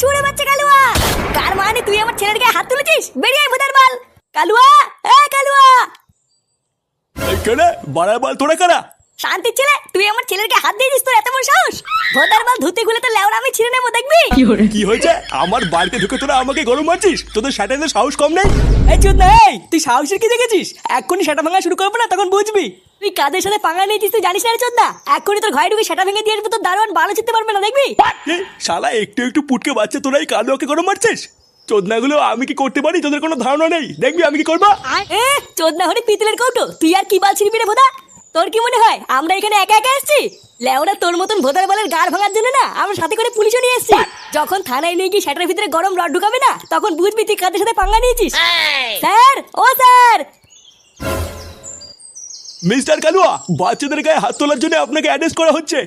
ছুড়ে বাচ্চা কালুয়া! কার মানে তুই আমার ছেলের গায়ে হাত তুলেছিস? বেরিয়ে ভোদার বাল! কালুয়া! এ কালুয়া! কেনে বাড়ায় বাল তোরা কারা শান্তি ছেলে তুই আমার ছেলের গায়ে হাত দিয়েছিস তোর এত বড় সাহস? ভোদার বাল ধুতে খুলে তো লেওড়া আমি ছিঁড়ে নেব দেখবি? কি হয়েছে? আমার বাড়িতে ঢুকে তোরা আমাকে গরম মারছিস? তোদের সাহস কম নেই? এই চোদ না এই! তুই সাহসের কি দেখেছিস? সেটা ভাঙা শুরু করব না তখন বুঝবি। তুই কাদের সাথে পাঙ্গা নিয়েছিস তুই জানিস না রে চোদ্দা এক্ষুনি তোর ঘরে ঢুকে সেটা ভেঙে দিয়ে আসব তোর দারোয়ান ভালো চিনতে পারবে না দেখবি? এ, শালা একটু একটু পুটকে বাচ্চা তোরা এই কালোকে গরম মারছিস? চোদনাগুলো আমি কি করতে পারি? তোদের কোনো ধারণা নেই? দেখবি আমি কি করব? এ চোদ্দা হরে পিতলের কৌটো তুই আর কি বাল ছিড়বি রে ভোদা? তোর কি মনে হয় আমরা এখানে একা একা এসেছি? লেওরা তোর মতন ভোদার বলের গাড় ভাঙার জন্য না আমরা সাথে করে পুলিশও নিয়ে এসেছি। যখন থানায় নিয়ে গিয়ে সেটার ভিতরে গরম রড ঢুকাবে না তখন বুঝবি তুই কাদের সাথে পাঙ্গা নিয়েছিস। স্যার ও স্যার! মিস্টার কালুয়া বাচ্চাদের গায়ে হাত তোলার জন্য আপনাকে অ্যাড্রেস করা হচ্ছে।